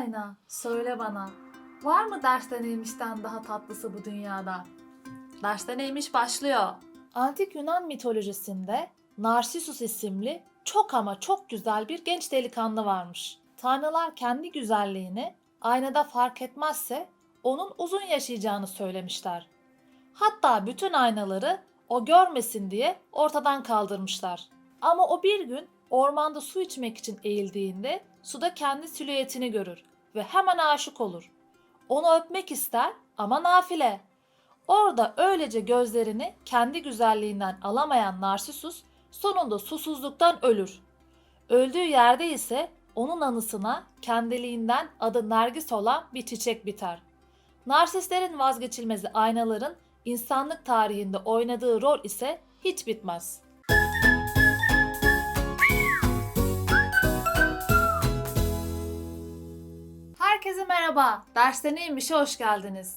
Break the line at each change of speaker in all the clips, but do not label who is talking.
ayna, söyle bana. Var mı derste neymişten daha tatlısı bu dünyada? Derste neymiş başlıyor. Antik Yunan mitolojisinde Narsisus isimli çok ama çok güzel bir genç delikanlı varmış. Tanrılar kendi güzelliğini aynada fark etmezse onun uzun yaşayacağını söylemişler. Hatta bütün aynaları o görmesin diye ortadan kaldırmışlar. Ama o bir gün ormanda su içmek için eğildiğinde suda kendi silüetini görür ve hemen aşık olur. Onu öpmek ister ama nafile. Orada öylece gözlerini kendi güzelliğinden alamayan Narsisus sonunda susuzluktan ölür. Öldüğü yerde ise onun anısına kendiliğinden adı Nergis olan bir çiçek biter. Narsistlerin vazgeçilmezi aynaların insanlık tarihinde oynadığı rol ise hiç bitmez. Herkese merhaba. Derste neymişe hoş geldiniz.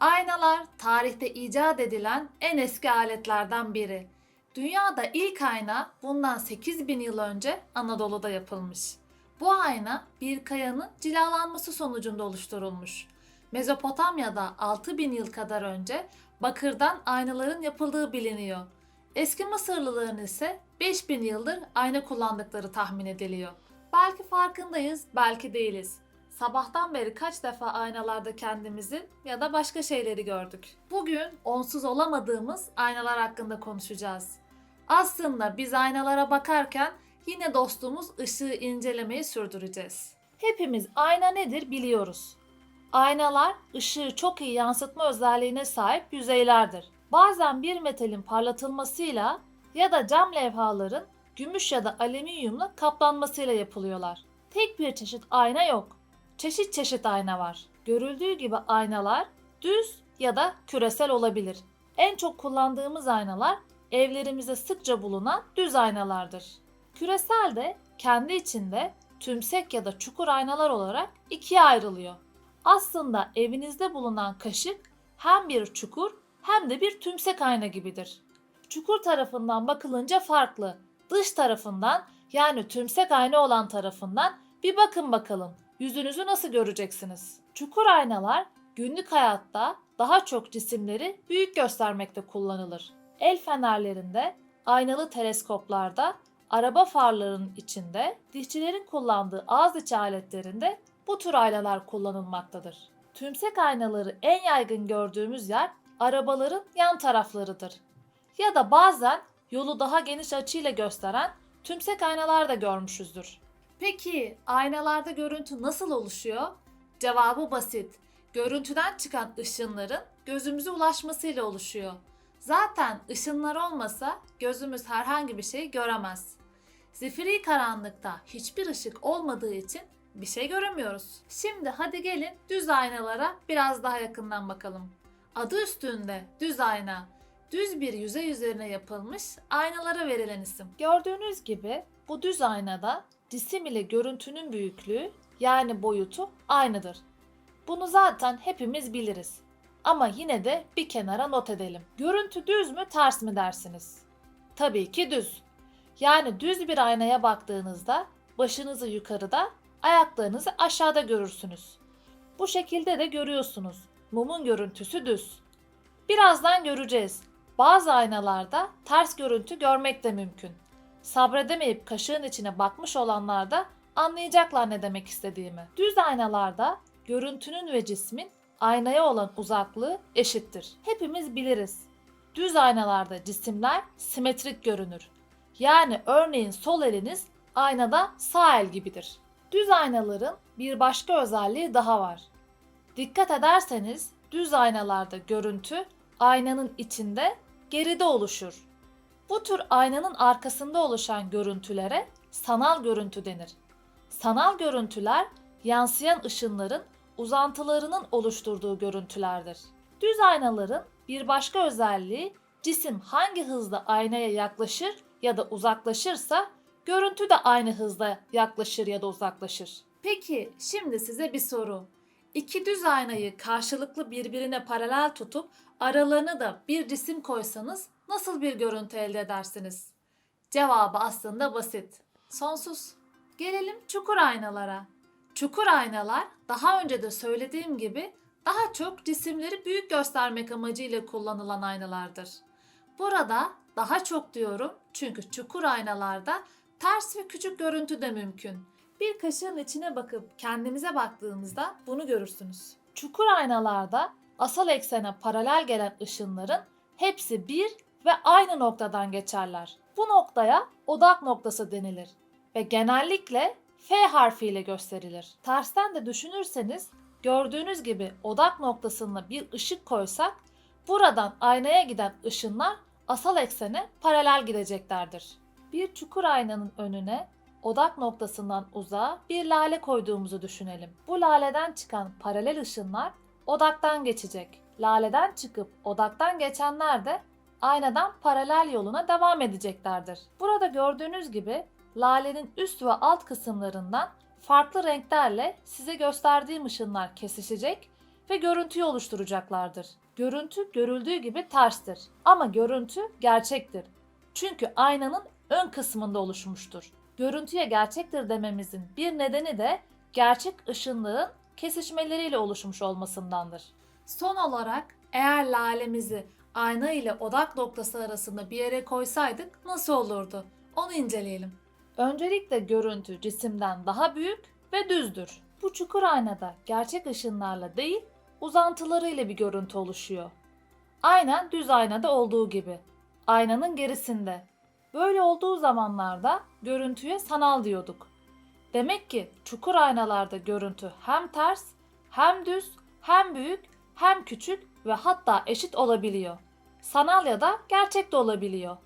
Aynalar tarihte icat edilen en eski aletlerden biri. Dünyada ilk ayna bundan 8000 yıl önce Anadolu'da yapılmış. Bu ayna bir kayanın cilalanması sonucunda oluşturulmuş. Mezopotamya'da 6000 yıl kadar önce bakırdan aynaların yapıldığı biliniyor. Eski Mısırlıların ise 5000 yıldır ayna kullandıkları tahmin ediliyor. Belki farkındayız, belki değiliz. Sabahtan beri kaç defa aynalarda kendimizi ya da başka şeyleri gördük. Bugün onsuz olamadığımız aynalar hakkında konuşacağız. Aslında biz aynalara bakarken yine dostumuz ışığı incelemeyi sürdüreceğiz. Hepimiz ayna nedir biliyoruz. Aynalar ışığı çok iyi yansıtma özelliğine sahip yüzeylerdir. Bazen bir metalin parlatılmasıyla ya da cam levhaların gümüş ya da alüminyumla kaplanmasıyla yapılıyorlar. Tek bir çeşit ayna yok. Çeşit çeşit ayna var. Görüldüğü gibi aynalar düz ya da küresel olabilir. En çok kullandığımız aynalar evlerimizde sıkça bulunan düz aynalardır. Küresel de kendi içinde tümsek ya da çukur aynalar olarak ikiye ayrılıyor. Aslında evinizde bulunan kaşık hem bir çukur hem de bir tümsek ayna gibidir. Çukur tarafından bakılınca farklı. Dış tarafından yani tümsek ayna olan tarafından bir bakın bakalım yüzünüzü nasıl göreceksiniz? Çukur aynalar günlük hayatta daha çok cisimleri büyük göstermekte kullanılır. El fenerlerinde, aynalı teleskoplarda, araba farlarının içinde, dişçilerin kullandığı ağız içi aletlerinde bu tür aynalar kullanılmaktadır. Tümsek aynaları en yaygın gördüğümüz yer arabaların yan taraflarıdır. Ya da bazen yolu daha geniş açıyla gösteren tümsek aynalar da görmüşüzdür. Peki aynalarda görüntü nasıl oluşuyor? Cevabı basit. Görüntüden çıkan ışınların gözümüze ulaşmasıyla oluşuyor. Zaten ışınlar olmasa gözümüz herhangi bir şey göremez. Zifiri karanlıkta hiçbir ışık olmadığı için bir şey göremiyoruz. Şimdi hadi gelin düz aynalara biraz daha yakından bakalım. Adı üstünde düz ayna. Düz bir yüzey üzerine yapılmış aynalara verilen isim. Gördüğünüz gibi bu düz aynada cisim ile görüntünün büyüklüğü yani boyutu aynıdır. Bunu zaten hepimiz biliriz. Ama yine de bir kenara not edelim. Görüntü düz mü ters mi dersiniz? Tabii ki düz. Yani düz bir aynaya baktığınızda başınızı yukarıda, ayaklarınızı aşağıda görürsünüz. Bu şekilde de görüyorsunuz. Mumun görüntüsü düz. Birazdan göreceğiz. Bazı aynalarda ters görüntü görmek de mümkün. Sabredemeyip kaşığın içine bakmış olanlar da anlayacaklar ne demek istediğimi. Düz aynalarda görüntünün ve cismin aynaya olan uzaklığı eşittir. Hepimiz biliriz. Düz aynalarda cisimler simetrik görünür. Yani örneğin sol eliniz aynada sağ el gibidir. Düz aynaların bir başka özelliği daha var. Dikkat ederseniz düz aynalarda görüntü aynanın içinde geride oluşur. Bu tür aynanın arkasında oluşan görüntülere sanal görüntü denir. Sanal görüntüler yansıyan ışınların uzantılarının oluşturduğu görüntülerdir. Düz aynaların bir başka özelliği cisim hangi hızda aynaya yaklaşır ya da uzaklaşırsa görüntü de aynı hızda yaklaşır ya da uzaklaşır. Peki şimdi size bir soru. İki düz aynayı karşılıklı birbirine paralel tutup aralarına da bir cisim koysanız nasıl bir görüntü elde edersiniz? Cevabı aslında basit. Sonsuz. Gelelim çukur aynalara. Çukur aynalar daha önce de söylediğim gibi daha çok cisimleri büyük göstermek amacıyla kullanılan aynalardır. Burada daha çok diyorum çünkü çukur aynalarda ters ve küçük görüntü de mümkün. Bir kaşığın içine bakıp kendimize baktığımızda bunu görürsünüz. Çukur aynalarda asal eksene paralel gelen ışınların hepsi bir ve aynı noktadan geçerler. Bu noktaya odak noktası denilir ve genellikle F harfiyle gösterilir. Tersten de düşünürseniz gördüğünüz gibi odak noktasına bir ışık koysak buradan aynaya giden ışınlar asal eksene paralel gideceklerdir. Bir çukur aynanın önüne odak noktasından uzağa bir lale koyduğumuzu düşünelim. Bu laleden çıkan paralel ışınlar odaktan geçecek. Laleden çıkıp odaktan geçenler de aynadan paralel yoluna devam edeceklerdir. Burada gördüğünüz gibi lalenin üst ve alt kısımlarından farklı renklerle size gösterdiğim ışınlar kesişecek ve görüntüyü oluşturacaklardır. Görüntü görüldüğü gibi terstir ama görüntü gerçektir. Çünkü aynanın ön kısmında oluşmuştur. Görüntüye gerçektir dememizin bir nedeni de gerçek ışınlığın kesişmeleriyle oluşmuş olmasındandır. Son olarak eğer lalemizi ayna ile odak noktası arasında bir yere koysaydık nasıl olurdu? Onu inceleyelim. Öncelikle görüntü cisimden daha büyük ve düzdür. Bu çukur aynada gerçek ışınlarla değil, uzantılarıyla bir görüntü oluşuyor. Aynen düz aynada olduğu gibi. Aynanın gerisinde. Böyle olduğu zamanlarda görüntüye sanal diyorduk. Demek ki çukur aynalarda görüntü hem ters, hem düz, hem büyük, hem küçük ve hatta eşit olabiliyor. Sanal ya da gerçek de olabiliyor.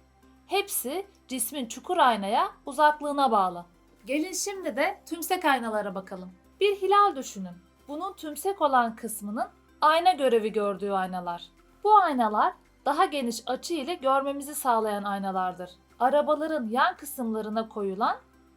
Hepsi cismin çukur aynaya uzaklığına bağlı. Gelin şimdi de tümsek aynalara bakalım. Bir hilal düşünün. Bunun tümsek olan kısmının ayna görevi gördüğü aynalar. Bu aynalar daha geniş açı ile görmemizi sağlayan aynalardır. Arabaların yan kısımlarına koyulan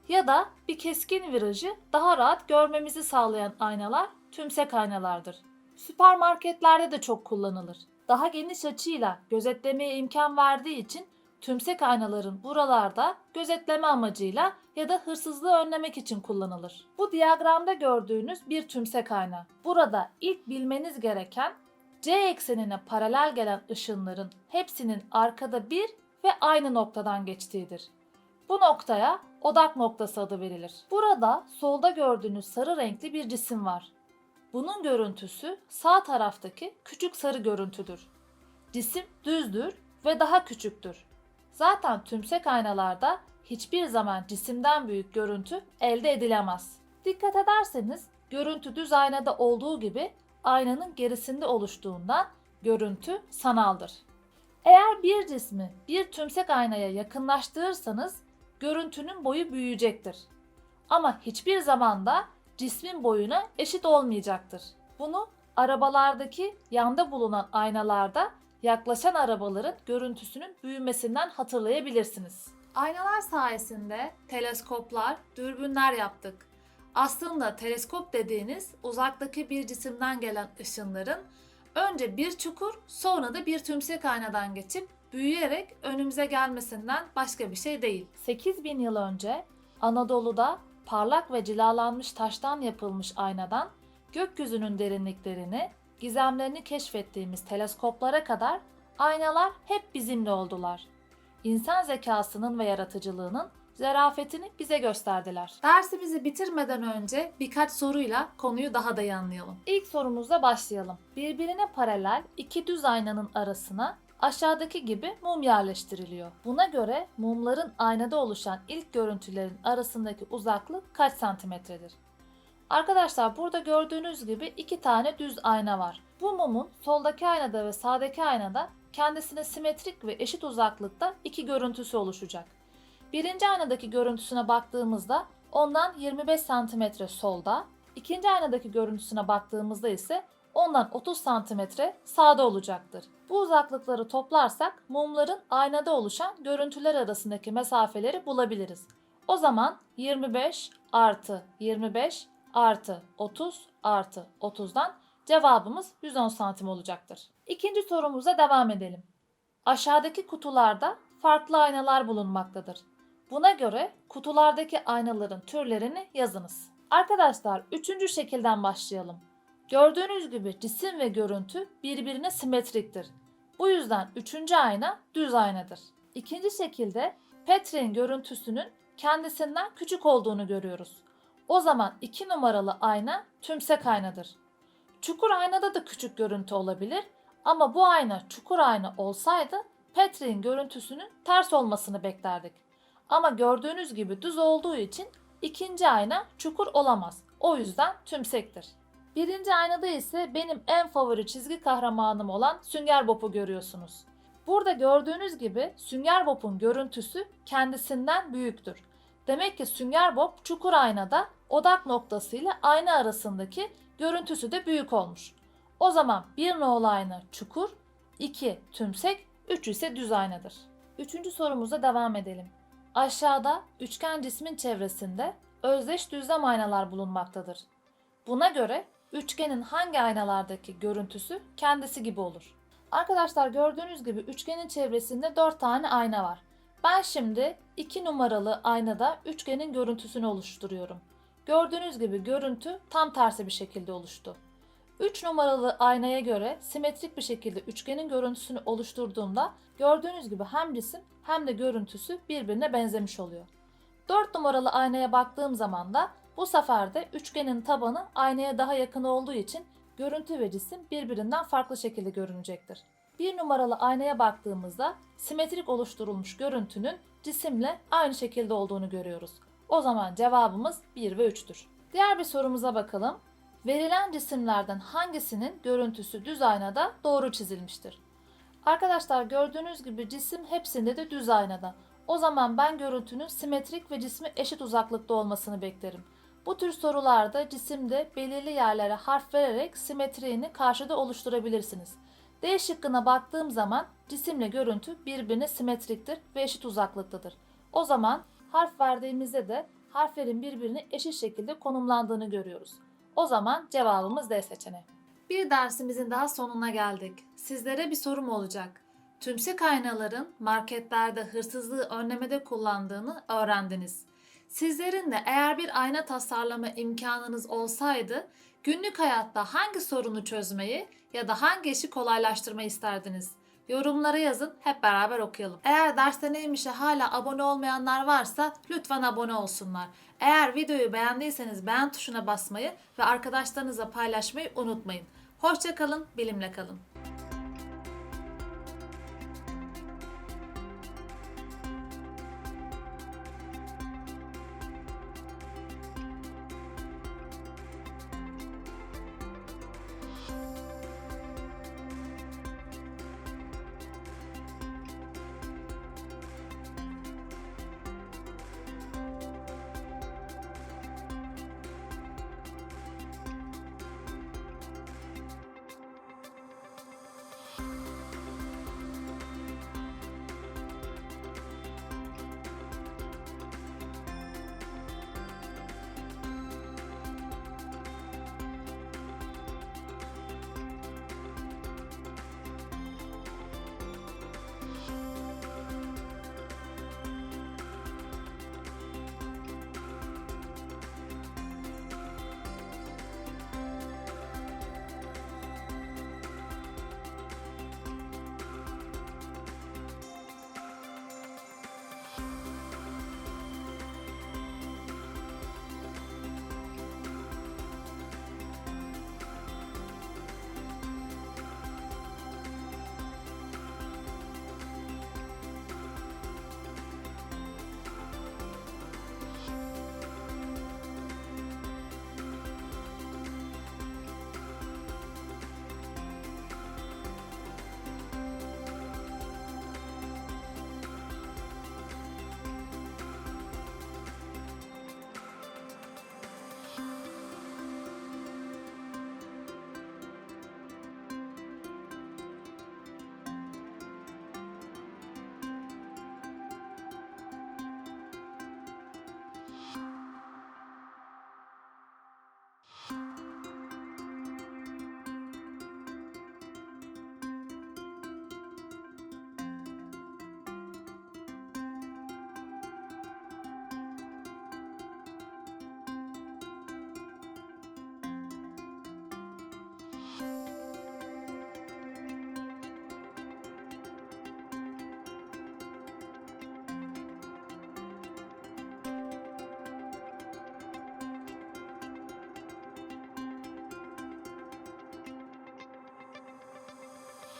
ya da bir keskin virajı daha rahat görmemizi sağlayan aynalar tümsek aynalardır. Süpermarketlerde de çok kullanılır. Daha geniş açıyla gözetlemeye imkan verdiği için tümsek aynaların buralarda gözetleme amacıyla ya da hırsızlığı önlemek için kullanılır. Bu diyagramda gördüğünüz bir tümsek ayna. Burada ilk bilmeniz gereken C eksenine paralel gelen ışınların hepsinin arkada bir ve aynı noktadan geçtiğidir. Bu noktaya odak noktası adı verilir. Burada solda gördüğünüz sarı renkli bir cisim var. Bunun görüntüsü sağ taraftaki küçük sarı görüntüdür. Cisim düzdür ve daha küçüktür. Zaten tümsek aynalarda hiçbir zaman cisimden büyük görüntü elde edilemez. Dikkat ederseniz görüntü düz aynada olduğu gibi aynanın gerisinde oluştuğundan görüntü sanaldır. Eğer bir cismi bir tümsek aynaya yakınlaştırırsanız görüntünün boyu büyüyecektir. Ama hiçbir zaman da cismin boyuna eşit olmayacaktır. Bunu arabalardaki yanda bulunan aynalarda yaklaşan arabaların görüntüsünün büyümesinden hatırlayabilirsiniz. Aynalar sayesinde teleskoplar, dürbünler yaptık. Aslında teleskop dediğiniz uzaktaki bir cisimden gelen ışınların önce bir çukur sonra da bir tümsek aynadan geçip büyüyerek önümüze gelmesinden başka bir şey değil. 8000 yıl önce Anadolu'da parlak ve cilalanmış taştan yapılmış aynadan gökyüzünün derinliklerini, gizemlerini keşfettiğimiz teleskoplara kadar aynalar hep bizimle oldular. İnsan zekasının ve yaratıcılığının zarafetini bize gösterdiler. Dersimizi bitirmeden önce birkaç soruyla konuyu daha da iyi anlayalım. İlk sorumuzla başlayalım. Birbirine paralel iki düz aynanın arasına aşağıdaki gibi mum yerleştiriliyor. Buna göre mumların aynada oluşan ilk görüntülerin arasındaki uzaklık kaç santimetredir? Arkadaşlar burada gördüğünüz gibi iki tane düz ayna var. Bu mumun soldaki aynada ve sağdaki aynada kendisine simetrik ve eşit uzaklıkta iki görüntüsü oluşacak. Birinci aynadaki görüntüsüne baktığımızda ondan 25 santimetre solda, ikinci aynadaki görüntüsüne baktığımızda ise ondan 30 santimetre sağda olacaktır. Bu uzaklıkları toplarsak mumların aynada oluşan görüntüler arasındaki mesafeleri bulabiliriz. O zaman 25 artı 25 artı 30 artı 30'dan cevabımız 110 santim olacaktır. İkinci sorumuza devam edelim. Aşağıdaki kutularda farklı aynalar bulunmaktadır. Buna göre kutulardaki aynaların türlerini yazınız. Arkadaşlar üçüncü şekilden başlayalım. Gördüğünüz gibi cisim ve görüntü birbirine simetriktir. Bu yüzden üçüncü ayna düz aynadır. İkinci şekilde Petri'nin görüntüsünün kendisinden küçük olduğunu görüyoruz. O zaman iki numaralı ayna tümsek aynadır. Çukur aynada da küçük görüntü olabilir ama bu ayna çukur ayna olsaydı Petri'nin görüntüsünün ters olmasını beklerdik. Ama gördüğünüz gibi düz olduğu için ikinci ayna çukur olamaz. O yüzden tümsektir. Birinci aynada ise benim en favori çizgi kahramanım olan Sünger Bob'u görüyorsunuz. Burada gördüğünüz gibi Sünger Bob'un görüntüsü kendisinden büyüktür. Demek ki Sünger Bob çukur aynada odak noktası ile ayna arasındaki görüntüsü de büyük olmuş. O zaman bir nolu ayna çukur, 2 tümsek, 3 ise düz aynadır. Üçüncü sorumuza devam edelim. Aşağıda üçgen cismin çevresinde özdeş düzlem aynalar bulunmaktadır. Buna göre üçgenin hangi aynalardaki görüntüsü kendisi gibi olur? Arkadaşlar gördüğünüz gibi üçgenin çevresinde 4 tane ayna var. Ben şimdi 2 numaralı aynada üçgenin görüntüsünü oluşturuyorum. Gördüğünüz gibi görüntü tam tersi bir şekilde oluştu. 3 numaralı aynaya göre simetrik bir şekilde üçgenin görüntüsünü oluşturduğumda gördüğünüz gibi hem cisim hem de görüntüsü birbirine benzemiş oluyor. 4 numaralı aynaya baktığım zaman da bu sefer de üçgenin tabanı aynaya daha yakın olduğu için görüntü ve cisim birbirinden farklı şekilde görünecektir. 1 numaralı aynaya baktığımızda simetrik oluşturulmuş görüntünün cisimle aynı şekilde olduğunu görüyoruz. O zaman cevabımız 1 ve 3'tür. Diğer bir sorumuza bakalım. Verilen cisimlerden hangisinin görüntüsü düz aynada doğru çizilmiştir? Arkadaşlar gördüğünüz gibi cisim hepsinde de düz aynada. O zaman ben görüntünün simetrik ve cismi eşit uzaklıkta olmasını beklerim. Bu tür sorularda cisimde belirli yerlere harf vererek simetriğini karşıda oluşturabilirsiniz. D şıkkına baktığım zaman cisimle görüntü birbirine simetriktir ve eşit uzaklıktadır. O zaman harf verdiğimizde de harflerin birbirine eşit şekilde konumlandığını görüyoruz. O zaman cevabımız D seçeneği. Bir dersimizin daha sonuna geldik. Sizlere bir sorum olacak. Tümsek aynaların marketlerde hırsızlığı önlemede kullandığını öğrendiniz. Sizlerin de eğer bir ayna tasarlama imkanınız olsaydı günlük hayatta hangi sorunu çözmeyi ya da hangi işi kolaylaştırmayı isterdiniz? Yorumlara yazın hep beraber okuyalım. Eğer derste neymişe hala abone olmayanlar varsa lütfen abone olsunlar. Eğer videoyu beğendiyseniz beğen tuşuna basmayı ve arkadaşlarınızla paylaşmayı unutmayın. Hoşçakalın, bilimle kalın.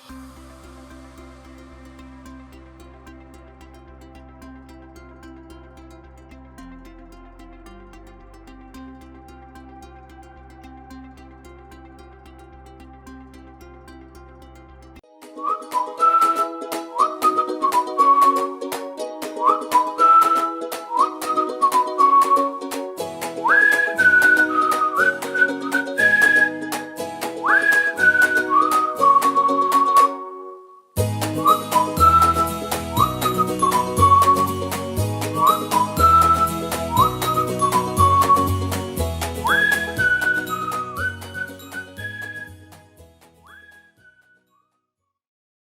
you